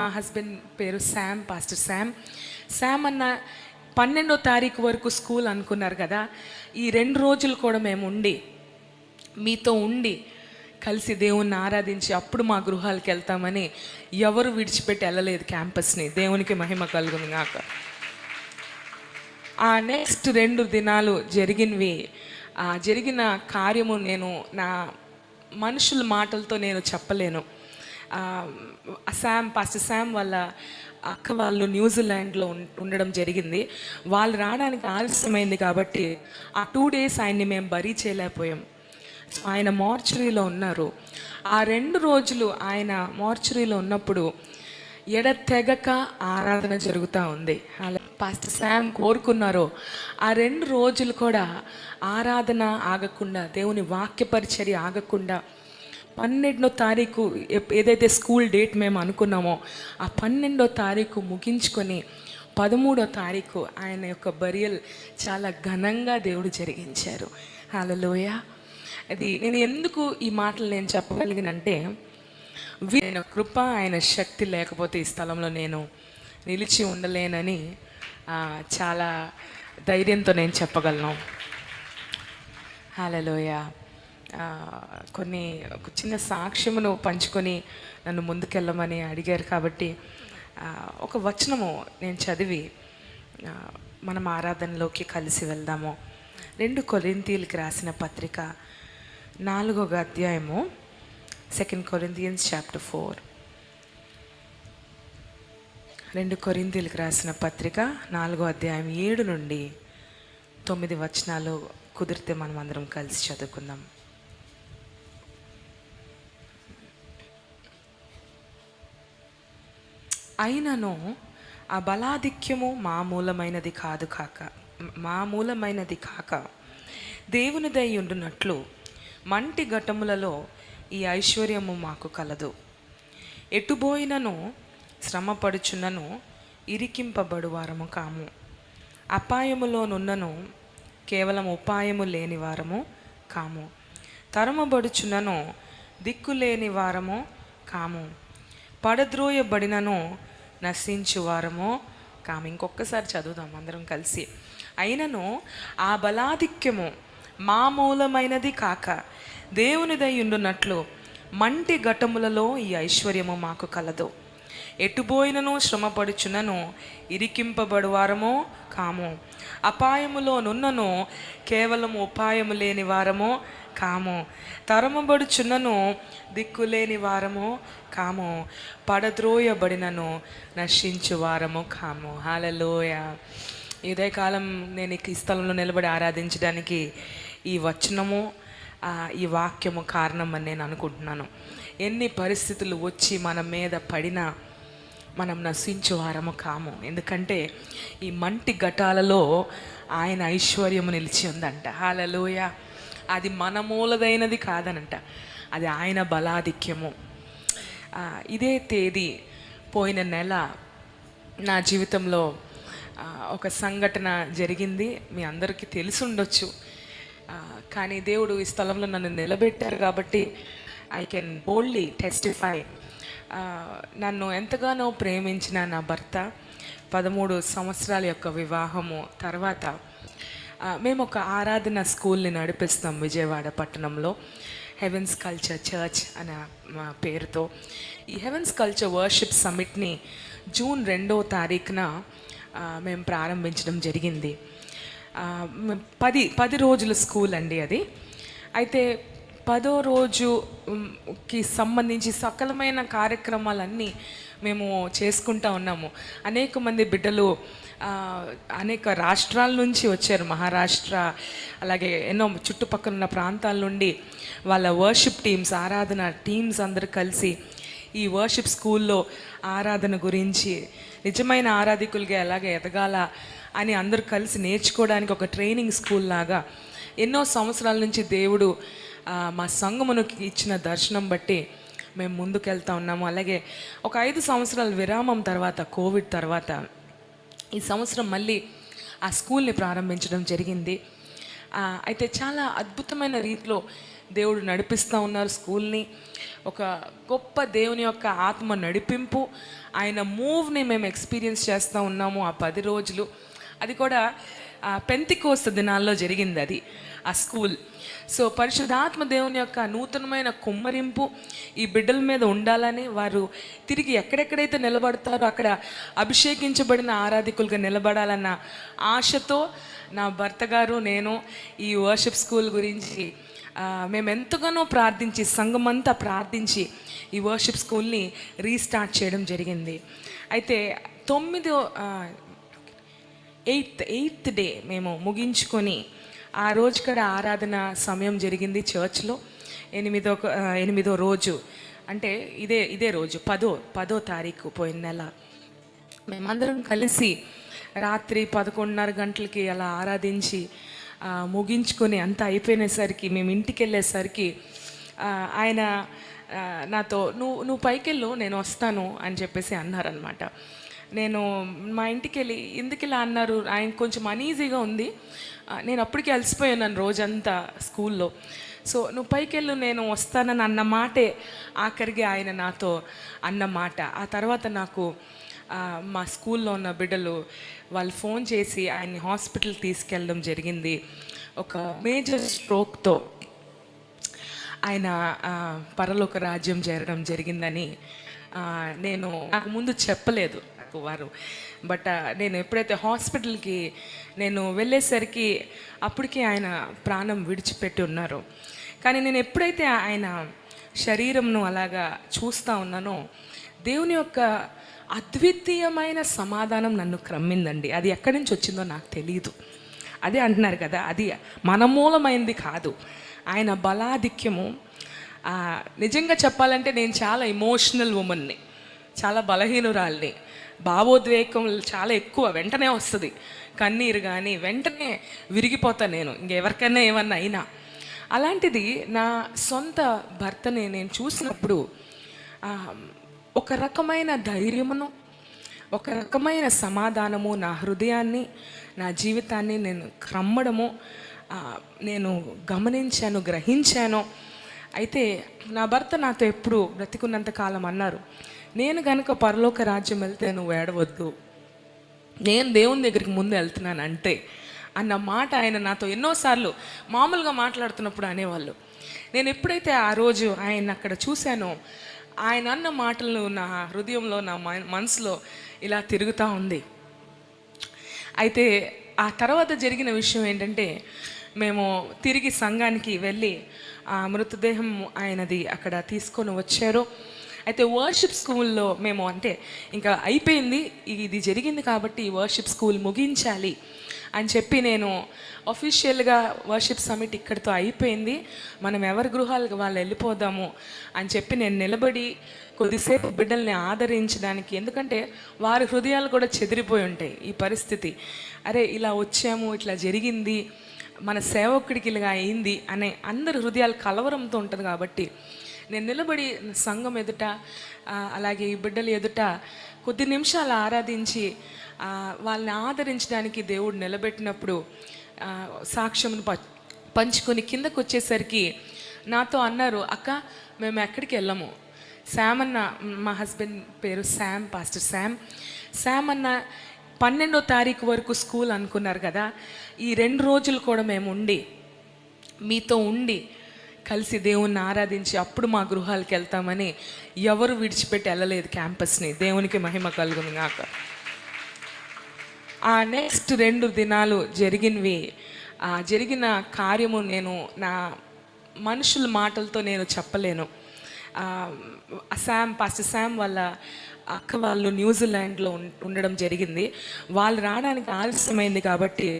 మా హస్బెండ్ పేరు Sam pastor Sam. Sam అన్న పన్నెండో తారీఖు వరకు స్కూల్ అనుకున్నారు కదా. ఈ రెండు రోజులు కూడా మేము ఉండి మీతో ఉండి కలిసి దేవుణ్ణి ఆరాధించి అప్పుడు మా గృహాలకు వెళ్తామని ఎవరు విడిచిపెట్టి వెళ్ళలేదు క్యాంపస్ని. దేవునికి మహిమ కలుగును గాక. ఆ నెక్స్ట్ రెండు దినాలు జరిగినవి ఆ జరిగిన కార్యము నేను నా మనుషుల మాటలతో నేను చెప్పలేను. శామ్ పాస్టర్ శామ్ వాళ్ళ అక్క వాళ్ళు న్యూజిలాండ్లో ఉండడం జరిగింది. వాళ్ళు రావడానికి ఆలస్యమైంది కాబట్టి ఆ టూ డేస్ ఆయన్ని మేము బరీ చేయలేకపోయాం. సో ఆయన మార్చురీలో ఉన్నారు. ఆ రెండు రోజులు ఆయన మార్చురీలో ఉన్నప్పుడు ఎడతెగక ఆరాధన జరుగుతూ ఉంది. అలా పాస్టర్ శామ్ కోరుకున్నారో ఆ రెండు రోజులు కూడా ఆరాధన ఆగకుండా దేవుని వాక్యపరిచర్య ఆగకుండా పన్నెండో తారీఖు ఏదైతే స్కూల్ డేట్ మేము అనుకున్నామో ఆ పన్నెండో తారీఖు ముగించుకొని పదమూడో తారీఖు ఆయన యొక్క బరియల్ చాలా ఘనంగా దేవుడు జరిగించారు. హలలోయ అది నేను ఎందుకు ఈ మాటలు నేను చెప్పగలిగినంటే ఆయన కృప ఆయన శక్తి లేకపోతే ఈ స్థలంలో నేను నిలిచి ఉండలేనని చాలా ధైర్యంతో నేను చెప్పగలను. హాలలోయ కొన్ని చిన్న సాక్ష్యమును పంచుకొని నన్ను ముందుకెళ్ళమని అడిగారు కాబట్టి ఒక వచనము నేను చదివి మనం ఆరాధనలోకి కలిసి వెళ్దాము. రెండు కొరింతీలకు రాసిన పత్రిక నాలుగవ అధ్యాయము సెకండ్ కొరింతియన్స్ చాప్టర్ ఫోర్ రెండు కొరింతీలకు రాసిన పత్రిక నాలుగో అధ్యాయం ఏడు నుండి తొమ్మిది వచనాలు కుదిరితే మనం అందరం కలిసి చదువుకుందాం. అయినను ఆ బలాధిక్యము మామూలమైనది కాదు కాక మామూలమైనది కాక దేవునిదై ఉండునట్లు మంటి ఘటములలో ఈ ఐశ్వర్యము మాకు కలదు. ఎటుబోయినను శ్రమపడుచున్నను ఇరికింపబడు వారము కాము. అపాయములోనున్నను కేవలం ఉపాయము లేని వారము కాము. తరమబడుచున్నను దిక్కులేని వారము కాము. పడద్రోయబడినను నశించువారము. కామె కాము ఇంకొకసారి చదువుదాం అందరం కలిసి. అయినను ఆ బలాధిక్యము మా మూలమైనది కాక దేవునిదై ఉండునట్లు మంటి ఘటములలో ఈ ఐశ్వర్యము మాకు కలదు. ఎటుబోయినను శ్రమపడుచునను ఇరికింపబడువారమో? కాము. అపాయములో నున్నను కేవలం ఉపాయము లేని వారము కాము. తరమబడుచున్నను దిక్కులేని వారము కాము. పడద్రోయబడినను నశించు వారము కాము. హాలలోయ ఇదే కాలం నేను ఈ స్థలంలో నిలబడి ఆరాధించడానికి ఈ వచనము ఈ వాక్యము కారణం అని నేను అనుకుంటున్నాను. ఎన్ని పరిస్థితులు వచ్చి మన మీద పడినా మనం నశించు వారము కాము. ఎందుకంటే ఈ మంటి ఘటాలలో ఆయన ఐశ్వర్యము నిలిచి ఉందంట. హాలలోయ అది మన మూలదైనది కాదనంట. అది ఆయన బలాధిక్యము. ఇదే తేదీ పోయిన నెల నా జీవితంలో ఒక సంఘటన జరిగింది. మీ అందరికీ తెలిసి ఉండొచ్చు కానీ దేవుడు ఈ స్థలంలో నన్ను నిలబెట్టారు కాబట్టి ఐ కెన్ బోల్డ్లీ టెస్టిఫై నన్ను ఎంతగానో ప్రేమించిన నా భర్త పదమూడు సంవత్సరాల యొక్క వివాహము తర్వాత మేము ఒక ఆరాధన స్కూల్ని నడిపిస్తాం విజయవాడ పట్టణంలో హెవెన్స్ కల్చర్ చర్చ్ అనే మా పేరుతో. ఈ హెవెన్స్ కల్చర్ వర్షిప్ సమ్మిట్ని జూన్ రెండో తారీఖున మేము ప్రారంభించడం జరిగింది. పది పది రోజుల స్కూల్ అండి అది. అయితే పదో రోజు కి సంబంధించి సకలమైన కార్యక్రమాలన్నీ మేము చేసుకుంటా ఉన్నాము. అనేక మంది బిడ్డలు అనేక రాష్ట్రాల నుంచి వచ్చారు. మహారాష్ట్ర అలాగే ఎన్నో చుట్టుపక్కల ఉన్న ప్రాంతాల నుండి వాళ్ళ వర్షిప్ టీమ్స్ ఆరాధన టీమ్స్ అందరూ కలిసి ఈ వర్షిప్ స్కూల్లో ఆరాధన గురించి నిజమైన ఆరాధికులుగా ఎలాగ ఎదగాల అని అందరూ కలిసి నేర్చుకోవడానికి ఒక ట్రైనింగ్ స్కూల్ లాగా ఎన్నో సంవత్సరాల నుంచి దేవుడు మా సంఘమునకు ఇచ్చిన దర్శనం బట్టి మేము ముందుకెళ్తా ఉన్నాము. అలాగే ఒక ఐదు సంవత్సరాల విరామం తర్వాత కోవిడ్ తర్వాత ఈ సంవత్సరం మళ్ళీ ఆ స్కూల్ని ప్రారంభించడం జరిగింది. అయితే చాలా అద్భుతమైన రీతిలో దేవుడు నడిపిస్తూ ఉన్నారు స్కూల్ని. ఒక గొప్ప దేవుని యొక్క ఆత్మ నడిపింపు ఆయన మూవ్ని మేము ఎక్స్పీరియన్స్ చేస్తూ ఉన్నాము ఆ పది రోజులు. అది కూడా పెంతికోస్త దినాల్లో జరిగింది అది. ఆ స్కూల్. సో పరిశుద్ధాత్మ దేవుని యొక్క నూతనమైన కుమ్మరింపు ఈ బిడ్డల మీద ఉండాలని వారు తిరిగి ఎక్కడెక్కడైతే నిలబడతారో అక్కడ అభిషేకించబడిన ఆరాధికులుగా నిలబడాలన్న ఆశతో నా భర్త గారు నేను ఈ వర్షిప్ స్కూల్ గురించి మేము ఎంతగానో ప్రార్థించి సంఘమంతా ప్రార్థించి ఈ వర్షిప్ స్కూల్ని రీస్టార్ట్ చేయడం జరిగింది. అయితే తొమ్మిదో ఎయిత్ ఎయిత్ డే మేము ముగించుకొని ఆ రోజు కూడా ఆరాధన సమయం జరిగింది చర్చ్లో. ఎనిమిదో ఎనిమిదో రోజు. అంటే ఇదే ఇదే రోజు పదో పదో తారీఖు పోయిన నెల. మేమందరం కలిసి రాత్రి పదకొండున్నర గంటలకి అలా ఆరాధించి ముగించుకొని అంతా అయిపోయినసరికి మేము ఇంటికి వెళ్ళేసరికి ఆయన నాతో నువ్వు నువ్వు పైకి వెళ్ళు నేను వస్తాను అని చెప్పేసి అన్నారనమాట నేను మా ఇంటికి వెళ్ళి ఎందుకు ఇలా అన్నారు? ఆయన కొంచెం అనీజీగా ఉంది. నేను అప్పటికే అలసిపోయాను రోజంతా స్కూల్లో. సో నువ్వు పైకి వెళ్ళు నేను వస్తానని అన్న మాటే ఆఖరికి ఆయన నాతో అన్న మాట. ఆ తర్వాత నాకు మా స్కూల్లో ఉన్న బిడ్డలు వాళ్ళు ఫోన్ చేసి ఆయన్ని హాస్పిటల్ తీసుకెళ్ళడం జరిగింది. ఒక మేజర్ స్ట్రోక్తో ఆయన పరలోక రాజ్యం చేరడం జరిగిందని నేను నాకు ముందు చెప్పలేదు. నాకు వారు బట్ నేను ఎప్పుడైతే హాస్పిటల్కి నేను వెళ్ళేసరికి అప్పటికే ఆయన ప్రాణం విడిచిపెట్టి ఉన్నారు. కానీ నేను ఎప్పుడైతే ఆయన శరీరంను అలాగా చూస్తూ ఉన్నానో దేవుని యొక్క అద్వితీయమైన సమాధానం నన్ను క్రమ్మిందండి. అది ఎక్కడి నుంచి వచ్చిందో నాకు తెలియదు అదే అంటున్నారు కదా అది మనమూలమైంది కాదు. ఆయన బలాధిక్యము. నిజంగా చెప్పాలంటే నేను చాలా ఎమోషనల్ ఉమెన్ని. చాలా బలహీనురాల్ని. భావోద్వేగం చాలా ఎక్కువ వెంటనే వస్తుంది. కన్నీరు కానీ వెంటనే విరిగిపోతా నేను. ఇంకెవరికైనా ఏమన్నా అయినా. అలాంటిది నా సొంత భర్తని నేను చూసినప్పుడు ఒక రకమైన ధైర్యమును ఒక రకమైన సమాధానము నా హృదయాన్ని నా జీవితాన్ని నేను క్రమ్మడము నేను గమనించాను గ్రహించాను. అయితే నా భర్త నాతో ఎప్పుడు బ్రతికున్నంత కాలం అన్నారు. నేను కనుక పరలోక రాజ్యం వెళ్తే నువ్వు ఏడవద్దు. నేను దేవుని దగ్గరికి ముందు వెళ్తున్నాను అంటే అన్న మాట ఆయన నాతో ఎన్నోసార్లు మామూలుగా మాట్లాడుతున్నప్పుడు అనేవాళ్ళు. నేను ఎప్పుడైతే ఆ రోజు ఆయన అక్కడ చూశానో ఆయన అన్న మాటలు నా హృదయంలో నా మనసులో ఇలా తిరుగుతూ ఉంది. అయితే ఆ తర్వాత జరిగిన విషయం ఏంటంటే మేము తిరిగి సంఘానికి వెళ్ళి ఆ మృతదేహం ఆయనది అక్కడ తీసుకొని వచ్చారు. అయితే వర్షిప్ స్కూల్లో మేము అంటే ఇంకా అయిపోయింది ఇది జరిగింది కాబట్టి ఈ వర్షిప్ స్కూల్ ముగించాలి అని చెప్పి నేను అఫీషియల్గా వర్షిప్ సమిట్ ఇక్కడితో అయిపోయింది. మనం ఎవరి గృహాలకు వాళ్ళు వెళ్ళిపోదాము అని చెప్పి నేను నిలబడి కొద్దిసేపు బిడ్డల్ని ఆదరించడానికి ఎందుకంటే వారి హృదయాలు కూడా చెదిరిపోయి ఉంటాయి ఈ పరిస్థితి. అరే ఇలా వచ్చాము ఇట్లా జరిగింది మన సేవకుడికి ఇలాగా అయింది అనే అందరి హృదయాలు కలవరంతో ఉంటుంది కాబట్టి నేను నిలబడి సంఘం ఎదుట అలాగే ఈ బిడ్డల ఎదుట కొద్ది నిమిషాలు ఆరాధించి వాళ్ళని ఆదరించడానికి దేవుడు నిలబెట్టినప్పుడు సాక్ష్యంను ప పంచుకొని కిందకు వచ్చేసరికి నాతో అన్నారు అక్క మేము ఎక్కడికి వెళ్ళము? శామ్ అన్న మా హస్బెండ్ పేరు శామ్ పాస్టర్ శామ్. శామ్ అన్న పన్నెండో తారీఖు వరకు స్కూల్ అనుకున్నారు కదా ఈ రెండు రోజులు కూడా మేము ఉండి మీతో ఉండి కలిసి దేవుణ్ణి ఆరాధించి అప్పుడు మా గృహాలకు వెళ్తామని ఎవరు విడిచిపెట్టి వెళ్ళలేదు క్యాంపస్ని. దేవునికి మహిమ కలుగును గాక. ఆ నెక్స్ట్ రెండు దినాలు జరిగినవి జరిగిన కార్యము నేను నా మనుషుల మాటలతో నేను చెప్పలేను. శామ్ పాస్టర్ శామ్ వాళ్ళ అక్క వాళ్ళు న్యూజిలాండ్లో ఉండడం జరిగింది. వాళ్ళు రావడానికి ఆలస్యమైంది కాబట్టి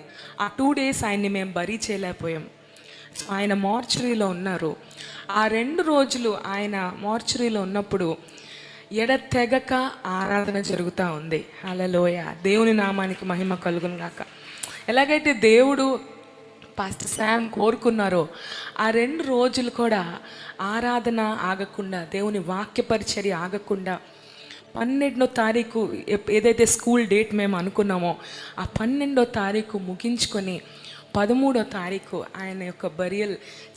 ఆ టూ డేస్ ఆయన్ని మేము బరీ చేయలేకపోయాం. ఆయన మార్చురీలో ఉన్నారు. ఆ రెండు రోజులు ఆయన మార్చురీలో ఉన్నప్పుడు ఎడతెగక ఆరాధన జరుగుతూ ఉంది. అలలోయ దేవుని నామానికి మహిమ కలుగును గాక. ఎలాగైతే దేవుడు పాస్టర్ శామ్ కోరుకున్నారో ఆ రెండు రోజులు కూడా ఆరాధన ఆగకుండా దేవుని వాక్య పరిచర్య ఆగకుండా పన్నెండో తారీఖు ఏదైతే స్కూల్ డేట్ మేము అనుకున్నామో ఆ పన్నెండో తారీఖు ముగించుకొని పదమూడో తారీఖు ఆయన యొక్క బరియల్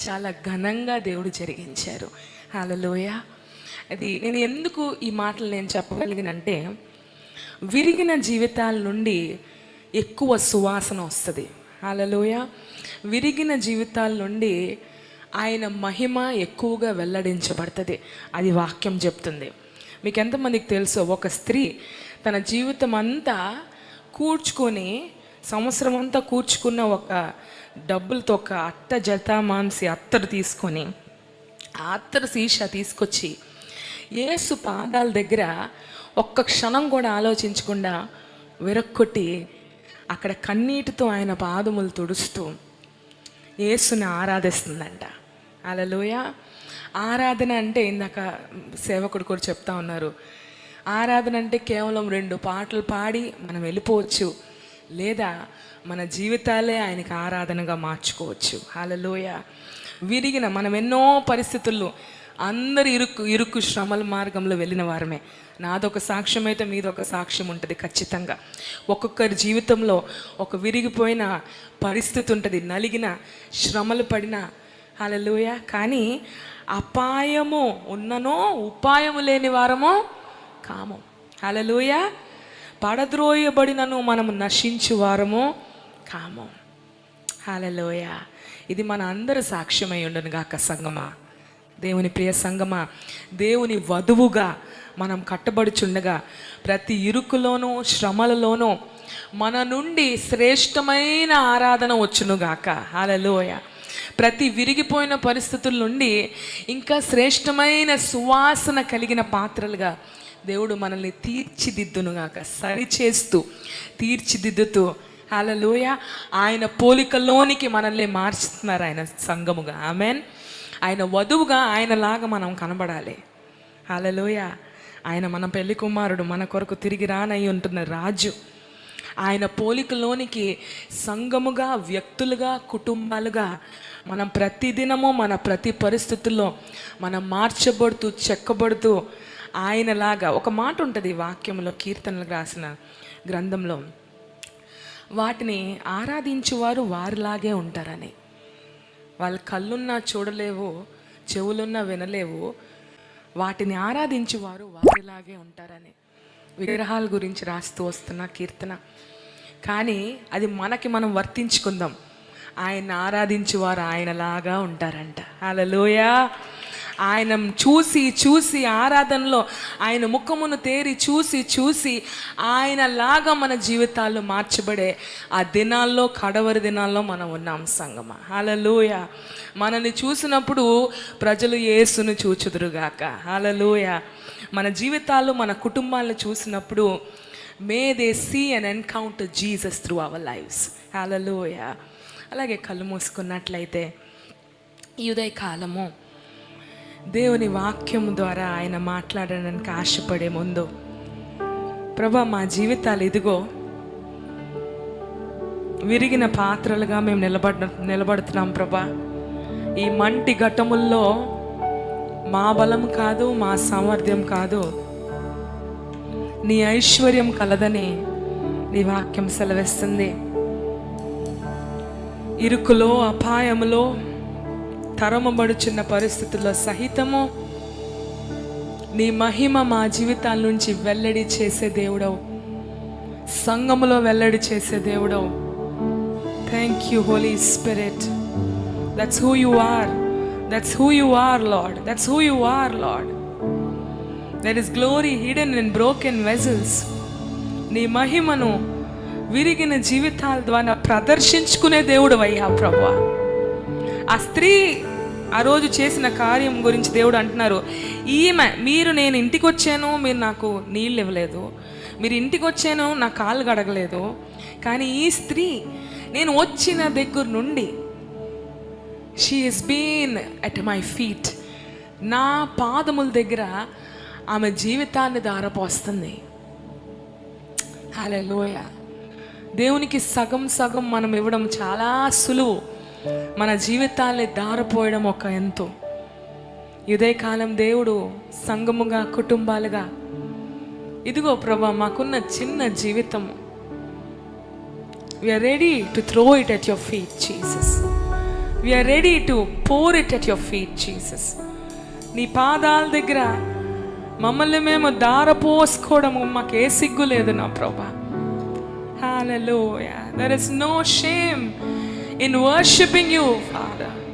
చాలా ఘనంగా దేవుడు జరిగించారు. హలలోయ అది నేను ఎందుకు ఈ మాటలు నేను చెప్పగలిగినంటే విరిగిన జీవితాల నుండి ఎక్కువ సువాసన వస్తుంది. హలలోయ విరిగిన జీవితాల నుండి ఆయన మహిమ ఎక్కువగా వెల్లడించబడుతుంది. అది వాక్యం చెప్తుంది. మీకు ఎంతమందికి తెలుసో ఒక స్త్రీ తన జీవితం అంతా కూర్చుకొని సంవత్సరం అంతా కూర్చుకున్న ఒక డబ్బులతో ఒక అత్త జత మాంసి అత్తరు తీసుకొని ఆ అత్తరు శీష తీసుకొచ్చి ఏసు పాదాల దగ్గర ఒక్క క్షణం కూడా ఆలోచించకుండా విరక్కొట్టి అక్కడ కన్నీటితో ఆయన పాదములు తుడుస్తూ యేసుని ఆరాధిస్తుందంట. అలలోయ ఆరాధన అంటే ఇందాక సేవకుడు కూడా చెప్తా ఉన్నారు. ఆరాధన అంటే కేవలం రెండు పాటలు పాడి మనం వెళ్ళిపోవచ్చు. లేదా మన జీవితాలే ఆయనకి ఆరాధనగా మార్చుకోవచ్చు. హాలలోయ విరిగిన మనం ఎన్నో పరిస్థితుల్లో అందరు ఇరుక్కు ఇరుక్కు శ్రమల మార్గంలో వెళ్ళిన వారమే. నాదొక సాక్ష్యం అయితే మీదొక సాక్ష్యం ఉంటుంది ఖచ్చితంగా. ఒక్కొక్కరి జీవితంలో ఒక విరిగిపోయిన పరిస్థితి ఉంటుంది నలిగిన శ్రమలు పడిన హలలోయ కానీ అపాయము ఉన్ననో ఉపాయము లేని వారమో కాము. హలలోయ పడద్రోయబడినను మనము నశించు వారము కాము. హలలోయ ఇది మన అందరి సాక్ష్యమై ఉండను గాక సంగమా. దేవుని ప్రియ సంగమా దేవుని వధువుగా మనం కట్టబడుచుండగా ప్రతి ఇరుకులోనూ శ్రమలలోనూ మన నుండి శ్రేష్టమైన ఆరాధన వచ్చునుగాక హలలోయ ప్రతి విరిగిపోయిన పరిస్థితుల నుండి ఇంకా శ్రేష్టమైన సువాసన కలిగిన పాత్రలుగా దేవుడు మనల్ని తీర్చిదిద్దునుగాక సరిచేస్తూ తీర్చిదిద్దుతూ. హలలోయ ఆయన పోలికలోనికి మనల్ని మార్చుతున్నారు ఆయన సంఘముగా. ఆమెన్ ఆయన వధువుగా ఆయనలాగా మనం కనబడాలి. హలలోయ ఆయన మన పెళ్ళి కుమారుడు మన కొరకు తిరిగి రానై ఉంటున్న రాజు. ఆయన పోలికలోనికి సంఘముగా వ్యక్తులుగా కుటుంబాలుగా మనం ప్రతిదినము మన ప్రతి పరిస్థితుల్లో మనం మార్చబడుతూ చెక్కబడుతూ ఆయనలాగా ఒక మాట ఉంటుంది వాక్యంలో కీర్తనలు రాసిన గ్రంథంలో. వాటిని ఆరాధించువారు వారిలాగే ఉంటారని. వాళ్ళ కళ్ళున్నా చూడలేవు చెవులున్నా వినలేవు వాటిని ఆరాధించువారు వారిలాగే ఉంటారని. విగ్రహాల గురించి రాస్తూ వస్తున్న కీర్తన. కానీ అది మనకి మనం వర్తించుకుందాం. ఆయన ఆరాధించువారు ఆయనలాగా ఉంటారంట. అలలోయ ఆయన చూసి చూసి ఆరాధనలో ఆయన ముఖమును తేరి చూసి చూసి ఆయనలాగా మన జీవితాలు మార్చబడే ఆ దినాల్లో కడవరి దినాల్లో మనం ఉన్నాం సంగమ. హలలోయ మనల్ని చూసినప్పుడు ప్రజలు ఏసును చూచుదురుగాక. హలలోయ మన జీవితాలు మన కుటుంబాలను చూసినప్పుడు may they see and encounter Jesus through our lifes hallelujah అలాగే కళ్ళు మూసుకున్నట్లయితే ఈ ఉదయకాలము కాలము దేవుని వాక్యం ద్వారా ఆయన మాట్లాడడానికి ఆశపడే ముందు ప్రభా మా జీవితాలు ఇదిగో విరిగిన పాత్రలుగా మేము నిలబడ నిలబడుతున్నాం ప్రభా. ఈ మంటి ఘటముల్లో మా బలం కాదు మా సామర్థ్యం కాదు. నీ ఐశ్వర్యం కలదని నీ వాక్యం సెలవిస్తుంది. ఇరుకులో అపాయములో తరమబడుచున్న పరిస్థితుల్లో సహితము నీ మహిమ మా జీవితాల నుంచి వెల్లడి చేసే దేవుడవు. సంఘములో వెల్లడి చేసే దేవుడవు. Thank you Holy Spirit that's who you are that's who you are Lord that's who you are Lord that is glory hidden in broken vessels నీ మహిమను విరిగిన జీవితాల ద్వారా ప్రదర్శించుకునే దేవుడు అయ్యా ప్రభు. ఆ స్త్రీ ఆ రోజు చేసిన కార్యం గురించి దేవుడు అంటున్నారు ఈమె మీరు నేను ఇంటికి వచ్చాను మీరు నాకు నీళ్ళు ఇవ్వలేదు. మీరు ఇంటికి వచ్చాను నా కాళ్ళు గడగలేదు కానీ ఈ స్త్రీ నేను వచ్చిన దగ్గర నుండి she is been at my feet నా పాదముల దగ్గర ఆమె జీవితాన్ని దారపోస్తుంది లోయ దేవునికి సగం సగం మనం ఇవ్వడం చాలా సులువు. మన జీవితాల్ని దారపోయడం ఒక ఎంతో. ఇదే కాలం దేవుడు సంఘముగా కుటుంబాలుగా ఇదిగో ప్రభా మాకున్న చిన్న జీవితము. We're ready to throw it at your feet Jesus we're ready to pour it at your feet Jesus నీ పాదాల దగ్గర మమ్మల్ని మేము దారపోసుకోవడము మాకు ఏ సిగ్గు లేదు నా ప్రభా. Hallelujah. There is no shame in worshiping you, Father.